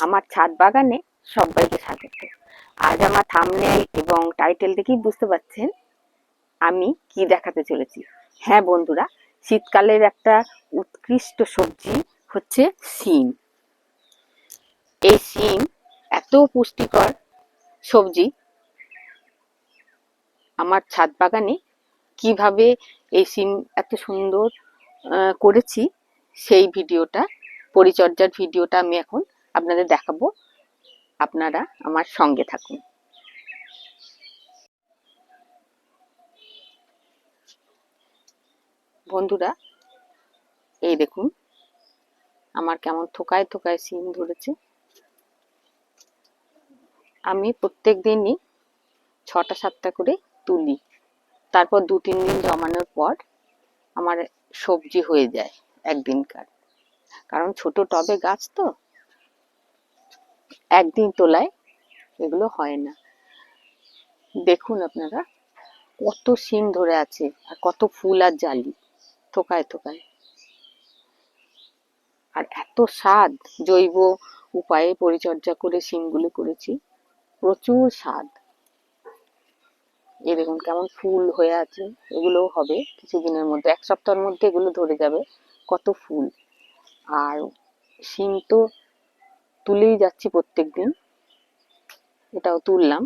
আমার ছাদ বাগানে সবাইকে স্বাগত। আজ আমার থামনেল এবং টাইটেল দেখেই বুঝতে পারছেন আমি কি দেখাতে চলেছি। হ্যাঁ বন্ধুরা, শীতকালের একটা উৎকৃষ্ট সবজি হচ্ছে শিম। এই শিম এত পুষ্টিকর সবজি। আমার ছাদ বাগানে কীভাবে এই সিম এত সুন্দর করেছি সেই ভিডিওটা, পরিচর্যার ভিডিওটা আমি এখন আপনাদের দেখাবো। আপনারা আমার সঙ্গে থাকুন। বন্ধুরা, এই দেখুন, আমার কেমন থোকায় থোকায় সিম ধরেছে। আমি প্রত্যেক দিনই ছটা সাতটা করে তুলি। তারপর দু তিন দিন জমানোর পর আমার সবজি হয়ে যায়। একদিনকার কারণ ছোট টবে গাছ তো, একদিন তোলায় এগুলো হয় না। দেখুন আপনারা, কত শিম ধরে আছে আর কত ফুল আর জালি, থোকায় থোকায়। আর এত স্বাদ, জৈব উপায়ে পরিচর্যা করে শিমগুলো করেছি, প্রচুর স্বাদ। এই দেখুন কেমন ফুল হয়ে আছে, এগুলোও হবে কিছুদিনের মধ্যে, এক সপ্তাহের মধ্যে এগুলো ধরে যাবে। কত ফুল। আর শিম তো তুলেই যাচ্ছি প্রত্যেক দিন এটাও তুললাম।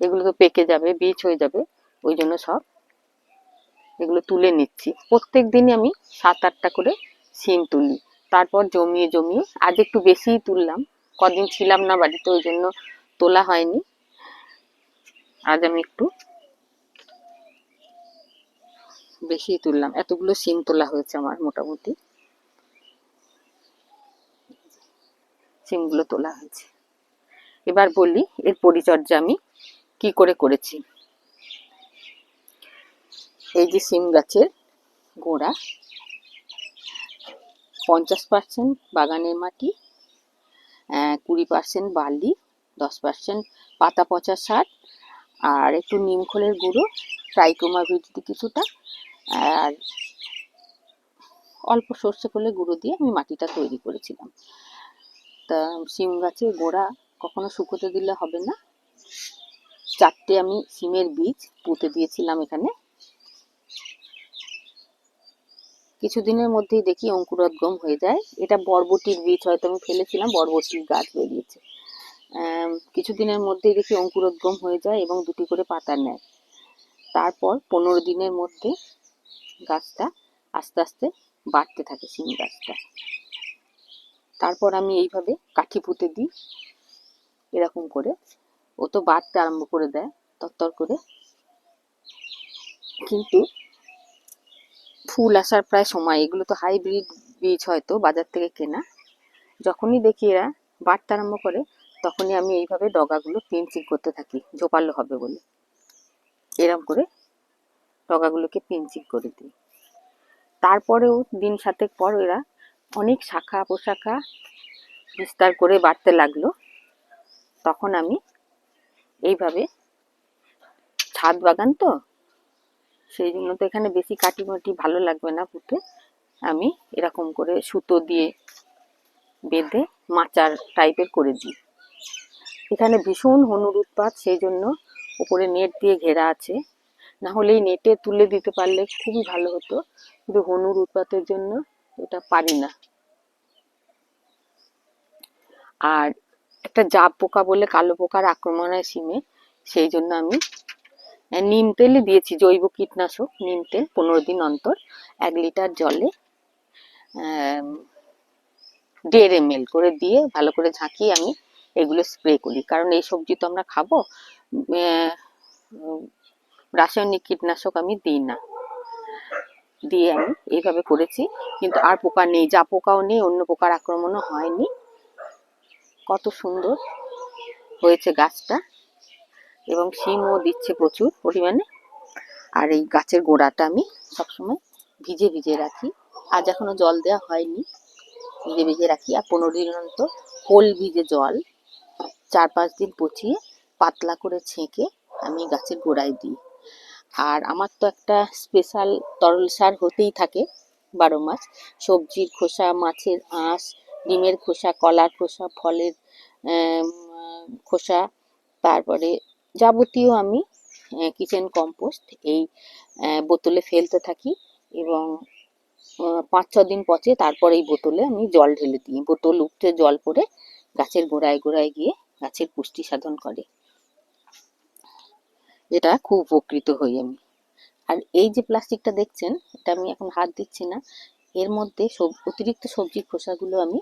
এগুলো তো পেকে যাবে, বীজ হয়ে যাবে, ওই জন্য সব। এগুলো তুলে নিচ্ছি। প্রত্যেক দিনই আমি সাত আটটা করে শিম তুলি। তারপর জমিয়ে জমিয়ে, আজ একটু বেশিই তুললাম। কদিন ছিলাম না বাড়িতে, ওই জন্য তোলা হয়নি। আজ আমি একটু বেশি তুললাম। এতগুলো সিম তোলা হয়েছে আমার মোটামুটি। সিমগুলো তোলা হয়েছে। এবার বলি এর পরিচর্যা আমি কি করে করেছি। এই যে সিম গাছের গোড়া, পঞ্চাশ পার্সেন্ট বাগানের মাটি কুড়ি পার্সেন্ট বালি, দশ পার্সেন্ট পাতা পচা সার, আর একটু নিম খোলের গুঁড়ো ট্রাইকোমা ভিডিটি কিছুটা আর অল্প সর্ষে খোলের গুঁড়ো দিয়ে আমি মাটিটা তৈরি করেছিলাম। তা সিম গাছের গোড়া কখনো শুকোতে দিলে হবে না। চারটে আমি সিমের বীজ পুঁতে দিয়েছিলাম এখানে। কিছুদিনের মধ্যেই দেখি অঙ্কুরোদ্গম হয়ে যায়। এটা বরবটির বীজ হয়তো আমি ফেলেছিলাম, বরবটির গাছ বেরিয়েছে। কিছুদিনের মধ্যেই দেখি অঙ্কুরোদ্গম হয়ে যায় এবং দুটি করে পাতা নেয়। তারপর পনেরো দিনের মধ্যে গাছটা আস্তে আস্তে বাড়তে থাকে সিম গাছটা। তারপর আমি এইভাবে কাঠি পুঁতে দিই, এরকম করে। ও তো বাড়তে আরম্ভ করে দেয় তত্তর করে। কিন্তু ফুল আসার প্রায় সময়, এগুলো তো হাইব্রিড বীজ হয়তো বাজার থেকে কেনা। যখনই দেখি এরা বাড়তে আরম্ভ করে, তখনই আমি এইভাবে ডগাগুলো পিঞ্চিং করতে থাকি ঝোপালো হবে বলে। এরম করে ডগাগুলোকে পিঞ্চিং করে দিই। তারপরেও দিন সাতেক পর এরা অনেক শাখা পোশাখা বিস্তার করে বাড়তে লাগল। তখন আমি এইভাবে ছাদ বাগান তো, সেই জন্য তো এখানে বেশি কাটিমাটি ভালো লাগবে না পুঁতে। আমি এরকম করে সুতো দিয়ে বেঁধে মাচার টাইপের করে দিই। এখানে ভীষণ হনুর উৎপাত সেই জন্য উপরে নেট দিয়ে ঘেরা আছে। না হলে এই নেটে তুলে দিতে পারলে খুবই ভালো হতো। কিন্তু হনুর উৎপাতের জন্য এটা পারি না। আর একটা জাপ পোকা বলে কালো পোকার আক্রমণ হয় সিমে, সেই জন্য আমি নিম তেলই দিয়েছি, জৈব কীটনাশক নিম তেল পনেরো দিন অন্তর, এক লিটার জলে দেড় এম করে দিয়ে ভালো করে ঝাঁকিয়ে আমি এগুলো স্প্রে করি। কারণ এই সবজি তো আমরা খাব রাসায়নিক কীটনাশক আমি দিই না। দিয়ে আমি এইভাবে করেছি। কিন্তু আর পোকা নেই, যা পোকাও নেই, অন্য পোকার আক্রমণও হয়নি। কত সুন্দর হয়েছে গাছটা। এবং শিমও দিচ্ছে প্রচুর পরিমাণে। আর এই গাছের গোড়াটা আমি সবসময় ভিজে ভিজে রাখি। আজ এখনও জল দেওয়া হয়নি। ভিজে ভিজে রাখি। আর পনেরো দিন অন্তর খোল ভিজে জল। চার পাঁচ দিন পচিয়ে পাতলা করে ছেঁকে আমি গাছের গোড়ায় দিই। আর আমার তো একটা স্পেশাল তরল সার হতেই থাকে বারো মাস। সবজির খোসা, মাছের আঁশ, ডিমের খোসা, কলার খোসা, ফলের খোসা, তারপরে যাবতীয় আমি কিচেন কম্পোস্ট এই বোতলে ফেলতে থাকি এবং পাঁচ ছ দিন পচে তারপর এই বোতলে আমি জল ঢেলে দিই। বোতল উঠতে জল পড়ে গাছের গোড়ায় গোড়ায় গিয়ে গাছের পুষ্টি সাধন করে। এটা খুব উপকৃত হই আমি। আর এই যে প্লাস্টিকটা দেখছেন, এটা আমি এখন হাত দিচ্ছি না। এর মধ্যে সব, অতিরিক্ত সবজির খোসাগুলো আমি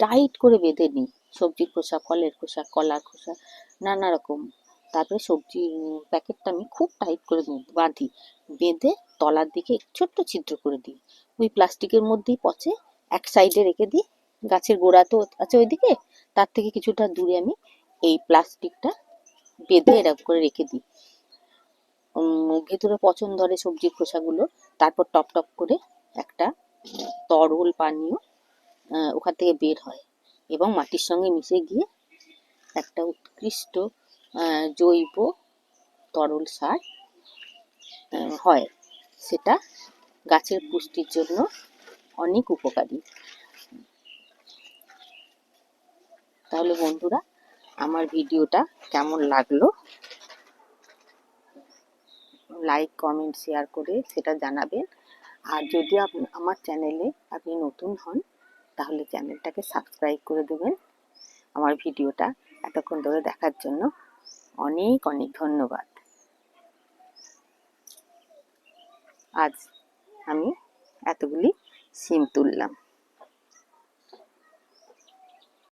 টাইট করে বেঁধে নিই। সবজির খোসা, ফলের খোসা, কলার খোসা, নানা রকম। তারপরে সবজির প্যাকেটটা আমি খুব টাইট করে বাঁধি, বেঁধে। তলার দিকে ছোট্ট ছিদ্র করে দিই। ওই প্লাস্টিকের মধ্যেই পচে এক সাইডে রেখে দিই। গাছের গোড়া তো আছে ওইদিকে। তার থেকে কিছুটা দূরে আমি এই প্লাস্টিকটা বেঁধে এরকম করে রেখে দিই। ভেতরে পচন ধরে সবজির খোসাগুলো, তারপর টপ টপ করে একটা তরল পানীয় ওখান থেকে বের হয় এবং মাটির সঙ্গে মিশে গিয়ে একটা উৎকৃষ্ট জৈব তরল সার হয়। সেটা গাছের পুষ্টির জন্য অনেক উপকারী। তাহলে বন্ধুরা, আমার ভিডিওটা কেমন লাগল? লাইক কমেন্ট শেয়ার করে সেটা জানাবেন। আর যদি আমার চ্যানেলে আপনি নতুন হন, তাহলে চ্যানেলটাকে সাবস্ক্রাইব করে দেবেন। আমার ভিডিওটা এতক্ষণ ধরে দেখার জন্য অনেক অনেক ধন্যবাদ। আজ আমি এতগুলি সিম তুললাম।